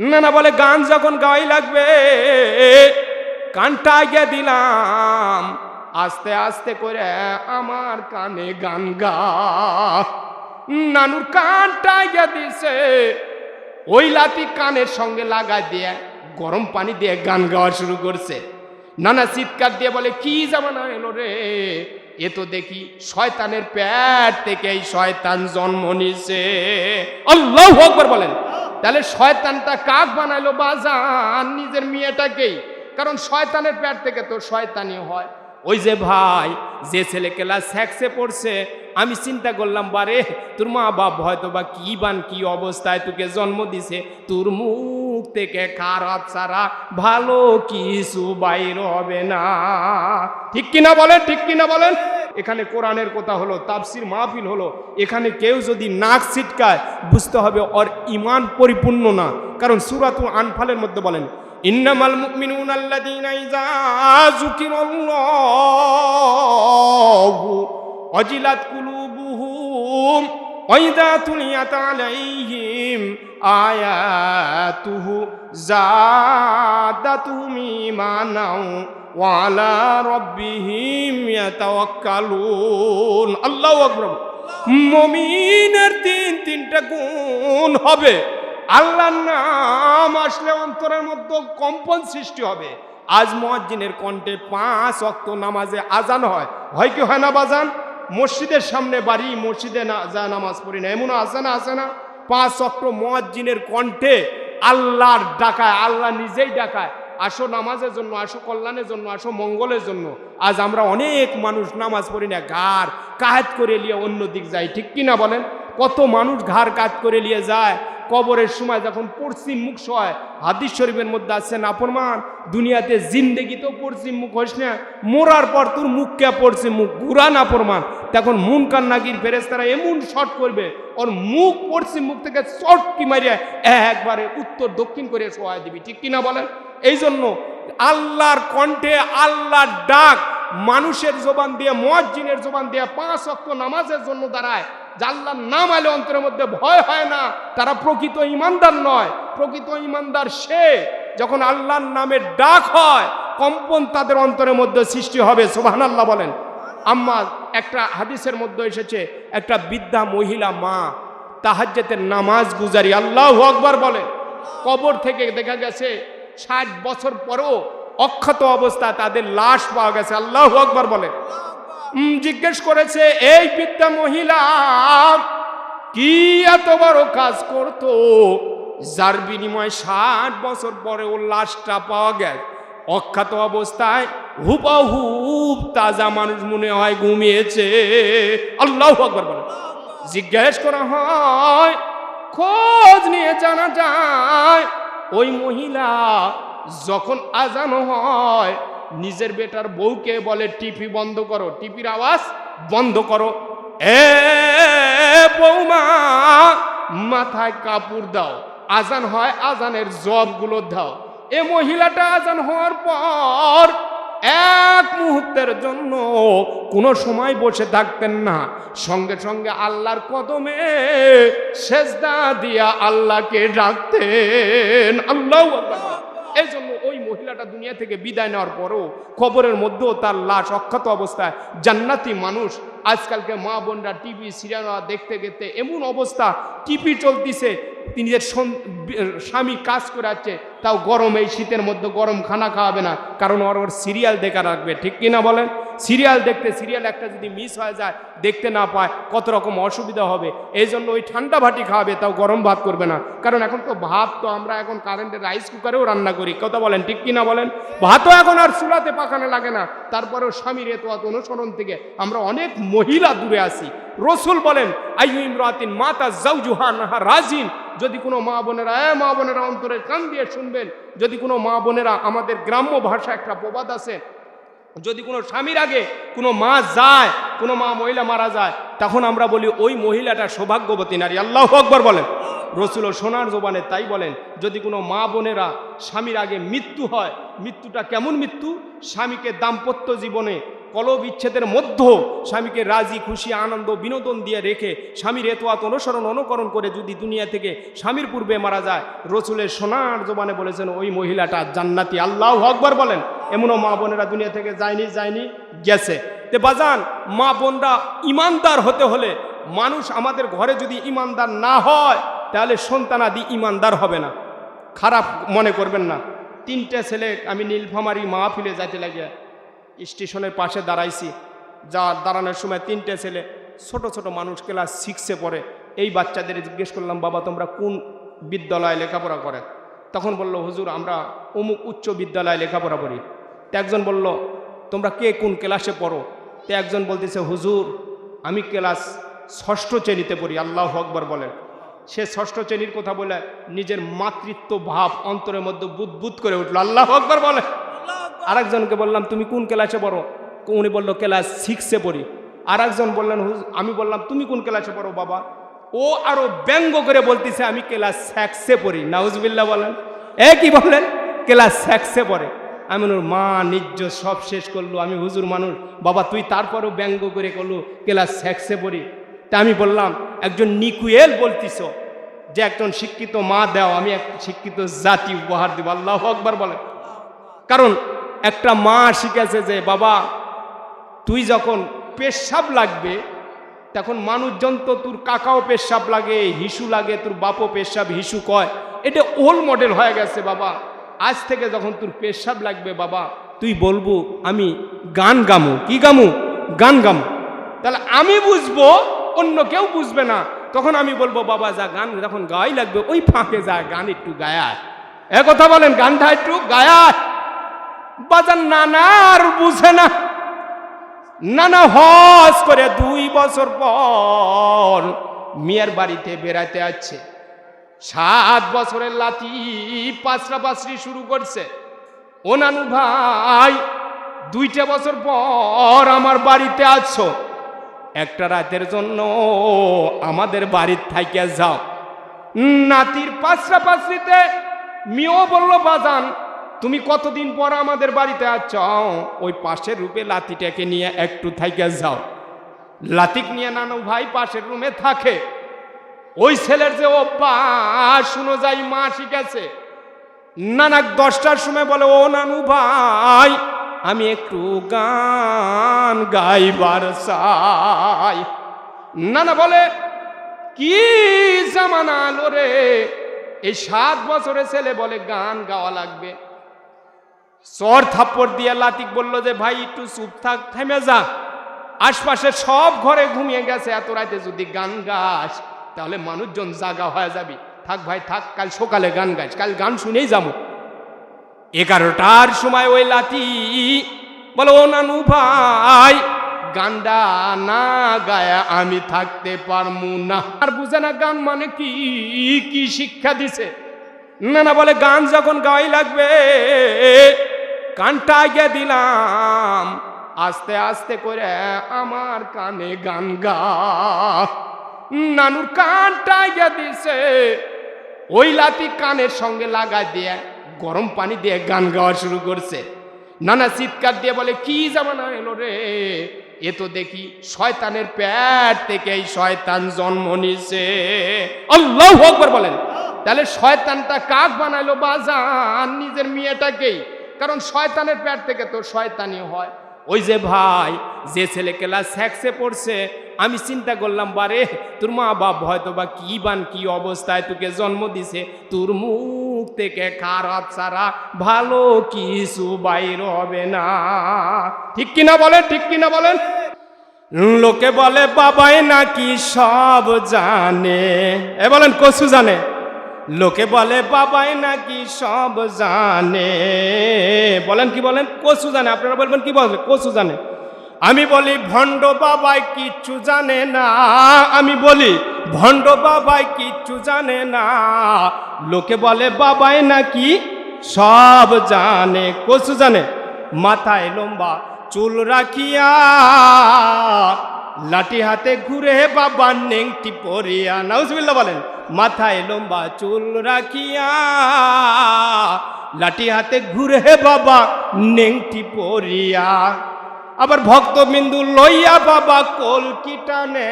না না, বলে, গান যখন গাই লাগবে, কানটা আগে দিলাম। আস্তে আস্তে করে আমার কানে গান গা। নানুর কানটা আগে দিছে। ওই লাতি কানের সঙ্গে লাগা দিয়ে, গরম পানি দিয়ে গান গাওয়া শুরু করছে। নানা চিৎকার দিয়ে বলে, কি জামানা এলো রে? এ তো দেখি শয়তানের প্যাট থেকে এই শয়তান জন্ম নিছে। আল্লাহ আকবার বলেন। তাহলে শয়তানটা কাক বানাইলো? বাজান, নিজের মেয়েটাকেই। কারণ শয়তানের প্যাট থেকে তো শয়তানি হয়। ওই যে ভাই, যে ছেলে ক্লাস স্যাক্সে পড়ছে, আমি চিন্তা করলাম, বারে, তোর মা বাপ হয়তো বা কি বান, কি অবস্থায় তোকে জন্ম দিছে? তোর মুখ থেকে খারাপ ছাড়া ভালো কিছু বাইর হবে না। ঠিক কিনা বলেন, ঠিক কিনা বলেন? এখানে কোরআনের কথা হলো, তাফসির মাহফিল হলো, এখানে কেউ যদি নাক ছিটকায়, বুঝতে হবে ওর ইমান পরিপূর্ণ না। কারণ সুরাতু আনফালের মধ্যে বলেন, ইন্নামাল মুমিনুন আল্লাযীনা ইযা যুকিরাল্লাহু অজিলাত কুলুবুহুম ওয়াইদা তুলিয়াত আলাইহিম আয়াতুহু জাদাতুহুম ঈমানাও ওয়ালা রব্বিহিম ইয়াতাওয়াক্কালুন। আল্লাহু আকবার। মুমিনের তিন, তিনটা গুণ হবে। আল্লাহর নাম আসলে অন্তরের মধ্যে কম্পন সৃষ্টি হবে। আজ মুয়াজ্জিনের কণ্ঠে পাঁচ অক্ত নামাজে আজান হয়। হয় কি হয় না বাজান? মসজিদের সামনে বাড়ি, মসজিদে না, যা নামাজ পড়ি না এমন আছে না আছে না? পাঁচ অক্ট মুয়াজ্জিনের কণ্ঠে আল্লাহর ডাকায়, আল্লাহ নিজেই ডাকায়। আসো নামাজের জন্য, আসো কল্যাণের জন্য, আসো মঙ্গলের জন্য। আজ আমরা অনেক মানুষ নামাজ পড়ি না, ঘাড় কাজ করে নিয়ে অন্য দিক যাই, ঠিক কিনা বলেন? কত মানুষ ঘাড় কাজ করে নিয়ে যায়, কবরের সময় যখন পশ্চিম মুখ হয় হাদিস শরীফের মধ্যে আছে না, প্রমাণ? দুনিয়াতে জিন্দেগি তো পশ্চিম মুখ হইস না, মোরার পর তোর মুখ কে পশ্চিম মুখ? না প্রমাণ? তখন মুন কান্নাগির ফেরেস্তারা এমন শট করবে, ওর মুখ পশ্চিম মুখ থেকে শর্ট কি মারিয়া একবারে উত্তর দক্ষিণ করে সহায় দিবি, ঠিক কিনা বলেন? এই জন্য আল্লাহর কণ্ঠে আল্লাহর ডাক মানুষের জোবান দিয়ে মজ্জিনের জোবান দিয়ে পাঁচ অক্ট নামাজের জন্য দাঁড়ায়। জাল্লার নাম আলে অন্তরের মধ্যে ভয় হয় না, তারা প্রকৃত ইমানদার নয়। প্রকৃত ইমানদার সে যখন আল্লাহর নামের ডাক হয়, কম্পন তাদের অন্তরের মধ্যে সৃষ্টি হবে। সোহান আল্লাহ বলেন। আম্মা, একটা হাদিসের মধ্যে এসেছে, একটা বৃদ্ধা মহিলা মা তাহাজ্জাতের নামাজ গুজারি, আল্লাহ আকবার বলেন। কবর থেকে দেখা গেছে ষাট বছর পরও অক্ষত অবস্থা, তাদের লাশ পাওয়া গেছে। আল্লাহ আকবর বলে। জিজ্ঞেস করেছে, এই বিদ্যা মহিলা, কি এত বড় কাজ করতো? যার বিনিময়ে ষাট বছর পরে ওর লাশটা পাওয়া গেছে অক্ষত অবস্থায় হুবাহুব তাজা মানুষ মনে হয় ঘুমিয়েছে। আল্লাহ আকবর বলে। জিজ্ঞেস করা হয়, খোঁজ নিয়ে জানা যায় ওই মহিলা যখন আজানো হয়, নিজের বেটার বউকে বলে, টিপি বন্ধ করো। টিপির আওয়াজ, বন্ধ করো। এ বৌমা মাথায় কাপড় দাও। আজান হয়, আজানের জবগুলো দাও। এ মহিলাটা আজান হওয়ার পর এক মুহূর্তের জন্য কোনো সময় বসে থাকতেন না। সঙ্গে সঙ্গে আল্লাহর কদমে সেজদা দিয়া আল্লাহকে ডাকতেন। আল্লাহ এই জন্য ওই মহিলাটা দুনিয়া থেকে বিদায় নেওয়ার পরও খবরের মধ্যেও তার লাশ অক্ষত অবস্থায় জান্নাতি মানুষ। আজকালকে মা বোনরা টিভি সিরিয়াল দেখতে দেখতে এমন অবস্থা, টিভি চলতিছে তিনি যে স্বামী কাজ করে আছে তাও গরম এই শীতের মধ্যে গরম খানা খাওয়াবে না। কারণ ওর ওর সিরিয়াল দেখা রাখবে ঠিক কিনা বলেন? সিরিয়াল দেখতে, সিরিয়াল একটা যদি মিস হয়ে যায়, দেখতে না পায়, কত রকম অসুবিধা হবে। এই জন্য ওই ঠান্ডা ভাটি খাওয়াবে তাও গরম ভাত করবে না। কারণ এখন তো ভাত তো আমরা এখন কারেন্টের রাইস কুকারেও রান্না করি, কথা বলেন, ঠিক কিনা বলেন? ভাতও এখন আর চুলাতে পাকানো লাগে না। তারপরেও স্বামীর এত অনুসরণ থেকে আমরা অনেক মহিলা দূরে আসি রসুল বলেন, আইয়ু ইমরাতিন মাতা জাউজুহা নাহা রাজিন। যদি কোনো মা বোনেরা, এ মা বোনেরা অন্তরের কান দিয়ে শুনবেন। যদি কোনো মা বোনেরা, আমাদের গ্রাম্য ভাষা একটা প্রবাদ আছে। যদি কোনো স্বামীর আগে কোনো মা যায়, কোনো মা মহিলা মারা যায়, তখন আমরা বলি, ওই মহিলাটা সৌভাগ্যবতী নারী। আল্লাহ আকবর বলেন। রসুল সোনার জোবানে তাই বলেন, যদি কোনো মা বোনেরা স্বামীর আগে মৃত্যু হয়, মৃত্যুটা কেমন মৃত্যু? স্বামীকে দাম্পত্য জীবনে কল বিচ্ছেদের মধ্য স্বামীকে রাজি, খুশি, আনন্দ, বিনোদন দিয়ে রেখে স্বামীর এতোয়াত অনুসরণ, অনুকরণ করে যদি দুনিয়া থেকে স্বামীর পূর্বে মারা যায়, রসুলের সোনার জবানে বলেছেন, ওই মহিলাটা জান্নাতি। আল্লাহ আকবর বলেন, এমনও মা বোনেরা দুনিয়া থেকে যায়নি যায়নি, গেছে। তে বাজান, মা বোনরা ইমানদার হতে হলে মানুষ আমাদের ঘরে যদি ইমানদার না হয়, তাহলে সন্তানাদি ইমানদার হবে না। খারাপ মনে করবেন না। তিনটে ছেলে আমি নীলফামারি মাহফিলে যাইতে লাগিয়া স্টেশনের পাশে দাঁড়াইছি। যা দাঁড়ানোর সময় তিনটে ছেলে, ছোট ছোট মানুষ ক্লাস সিক্সে পড়ে। এই বাচ্চাদের জিজ্ঞেস করলাম, বাবা, তোমরা কোন বিদ্যালয়ে লেখাপড়া করে? তখন বলল, হুজুর, আমরা অমুক উচ্চ বিদ্যালয়ে লেখাপড়া করি। তো একজন বলল, তোমরা কে কোন ক্লাসে পড়ো? তো একজন বলতেছে, হুজুর, আমি ক্লাস ষষ্ঠ শ্রেণীতে পড়ি, আল্লাহ আকবর বলেন সে ষষ্ঠ শ্রেণির কথা বলে নিজের মাতৃত্ব ভাব অন্তরের মধ্যে বুদবুদ করে উঠল, আল্লাহ আকবর বলে। আরেকজনকে বললাম, তুমি কোন ক্লাসে পড়ো? উনি বলল, ক্লাস সিক্সে পড়ি। আর একজন বললেন আমি বললাম, তুমি কোন ক্লাসে পড়ো বাবা? ও আরও ব্যঙ্গ করে বলতেছে, আমি ক্লাস স্যাক্সে পড়ি। নাউজবিল্লা বলেন। এ কি বললেন? ক্লাস স্যাক্সে পড়ে। আমি মা নিজ সব শেষ করল। আমি, হুজুর মানুষ, বাবা, তুই তারপরও ব্যঙ্গ করে করল ক্লাস স্যাক্সে পড়ি। তা আমি বললাম, একজন নিকুয়েল বলতিস যে একজন শিক্ষিত মা দাও, আমি এক শিক্ষিত জাতি উপহার দিব। আল্লাহ আকবার বলেন। কারণ একটা মা শিখেছে যে, বাবা, তুই যখন পেশাব লাগবে, তখন মানুষজন তো তোর কাকাও পেশাব লাগে, হিসু লাগে, তোর বাপও পেশাব, হিসু কয়। এটা ওল মডেল হয়ে গেছে, বাবা। আজ থেকে যখন তোর পেশাব লাগবে, বাবা, তুই বলব, আমি গান গামু। কি গামু? গান গামু। তাহলে আমি বুঝব, অন্য কেউ বুঝবে না। তখন আমি বলব, বাবা, যা গান যখন গাই লাগবে, ওই ফাঁকে যা, গান একটু গায়ায় এ কথা বলেন, গানটা একটু গায়ায় বাজার নানার বুঝে না। নানা হজ করে দুই বছর পর মেয়ের বাড়িতে বেড়াতে আছে সাত বছরের লাতি পাঁচরা পাঁচরি শুরু করছে। ও নানু ভাই, দুইটা বছর পর আমার বাড়িতে আছো একটা রাতের জন্য আমাদের বাড়ির থাইকে যাও। নাতির পাঁচরা পাঁচরিতে মিও বলল, বাজান তুমি কতদিন পর আমাদের বাড়িতে আছ ওই পাশের রূপে লাতিটাকে নিয়ে একটু থাইকে যাও। লাতিক নিয়ে নানু ভাই পাশের রুমে থাকে। ওই ছেলের যে অভ্যাস, শুনো যাই মা শিখেছে নানাক দশটার সময় বলে, ও নানু ভাই, আমি একটু গান গাইবার চাই। নানা বলে, কি জামানা আলো রে? এই সাত বছরের ছেলে বলে, গান গাওয়া লাগবে। চর থাপ্পড় দিয়ে লাতিক বলল যে, ভাই, একটু চুপ থাক, থেমে যা। আশপাশে সব ঘরে ঘুমিয়ে গেছে, এত রাতে যদি গান গাস, তাহলে মানুষজন জাগা হয়ে যাবি। থাক ভাই, থাক, কাল সকালে গান গাইস, কাল গান শুনেই যাব। এগারোটার সময় ওই লাতি বলো, ও নানু ভাই, গানটা না গায়া আমি থাকতে পারমু না। আর বুঝে না গান মানে কি কি শিক্ষা দিছে? না না বলে, গান যখন গাই লাগবে কানটা আগে দিলাম। আস্তে আস্তে করে আমার কানে গান গা। নানুর কানটা আগে দিছে। ওই লাতি কানের সঙ্গে লাগাই দিয়ে গরম পানি দিয়ে গান গাওয়া শুরু করছে। নানা চিৎকার দিয়ে বলে, কি জামানা এলো রে? এ তো দেখি শয়তানের প্যাট থেকে এই শয়তান জন্ম নিছে। আল্লাহ আকবার বলেন। তাহলে শয়তানটা কাক বানাইলো? বাজান, নিজের মেয়েটাকেই। কারণ শয়তানের প্যাট থেকে তো শয়তানি হয়। ওই যে ভাই, যে ছেলে ক্লাস স্যাক্সে পড়ছে, আমি চিন্তা করলাম, বারে, তোর মা বাপ হয়তো বা কি বান, কি অবস্থায় তোকে জন্ম দিছে? তোর মুখ থেকে খারাপ ছাড়া ভালো কিছু বাইর হবে না। ঠিক কিনা বলেন, ঠিক কিনা বলেন? লোকে বলে, বাবাই নাকি সব জানে। এ বলেন, কসু জানে? লোকে বলে, বাবাই নাকি সব জানে। বলেন, কি বলেন? কসু জানে। আপনারা বলবেন, কি বলেন কসু জানে। আমি বলি, ভণ্ড বাবাই কিচ্ছু জানে না। আমি বলি, ভণ্ড বাবাই কিচ্ছু জানে না। লোকে বলে, বাবাই নাকি সব জানে। কসু জানে। মাথায় লম্বা চুল রাখিয়া লাঠি হাতে ঘুরে বাবা নেংটি পরিয়া। নাউজবিল্লা বলেন, মাথায় লম্বা চুল রাখিয়া লাঠি হাতে ঘুরে বাবা নেংটি পরিয়া। আবার ভক্তবিন্দু লইয়া বাবা কলকিটানে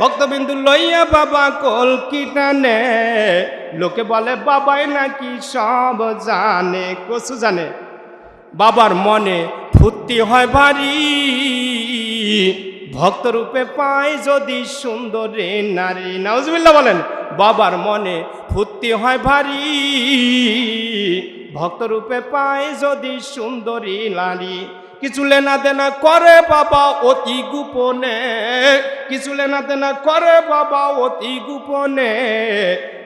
ভক্তবিন্দু লইয়া বাবা কলকিটানে লোকে বলে, বাবাই নাকি সব জানে। কসু জানে। বাবার মনে ফুর্তি হয় ভারী। ভক্তরূপে পায় যদি সুন্দরী নারী। নাউজবিল্লা বলেন, বাবার মনে ফুর্তি হয় ভারী। ভক্তরূপে পায় যদি সুন্দরী নারী। কিছু লেনা দেনা করে বাবা অতি গোপনে। কিছু লেনা দেনা করে বাবা অতি গোপনে।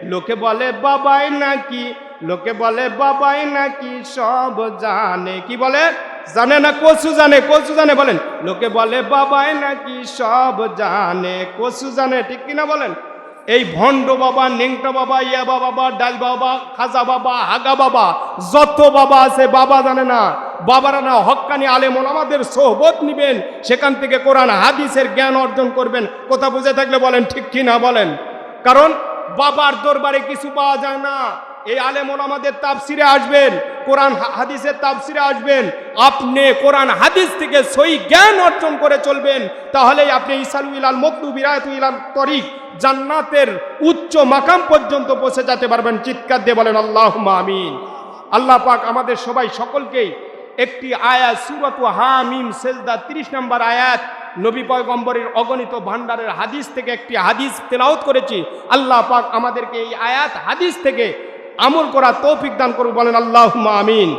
লোকে বলে, বাবাই নাকি? লোকে বলে, বাবাই নাকি? সব জানে। কি বলে? জানে না কচু জানে কচু জানে বলেন। লোকে বলে, বাবাই নাকি সব জানে। কচু জানে, ঠিক কিনা বলেন? এই ভণ্ড বাবা, নেংটা বাবা, ইয়া বাবা ডাল বাবা, খাজা বাবা, হাগা বাবা, যত বাবা আছে, বাবা জানে না। বাবারা না হক্কানি আলেমন, আমাদের সোহবত নিবেন। সেখান থেকে কোরআন, হাদিসের জ্ঞান অর্জন করবেন। কথা বুঝে থাকলে বলেন, ঠিক কি না বলেন? কারণ, বাবার দরবারে কিছু পাওয়া যায় না। এই আলেমন আমাদের তাফসিরে আসবেন, কোরআন হাদিসের তাফসিরে আসবেন। আপনি কোরআন হাদিস থেকে সই জ্ঞান অর্জন করে চলবেন, তাহলেই আপনি ইসালু ইলাল মতলু বিরায়তু ইলাল তরিক জান্নাতের উচ্চ মাকাম পর্যন্ত পৌঁছে যেতে পারবেন। চিৎকার দিয়ে বলেন আল্লাহ আমিন। আল্লাহ পাক আমাদের সবাই সকলকেই একটি আয়াত, সুরত হামিম, সেজদা 30 নম্বর আয়াত, নবী পয়গম্বরের অগণিত ভান্ডারের হাদিস থেকে একটি হাদিস তেলাওত করেছি। আল্লাহ পাক আমাদেরকে এই আয়াত, হাদিস থেকে আমল করা তৌফিক দান করুক বলেন আল্লাহ আমিন।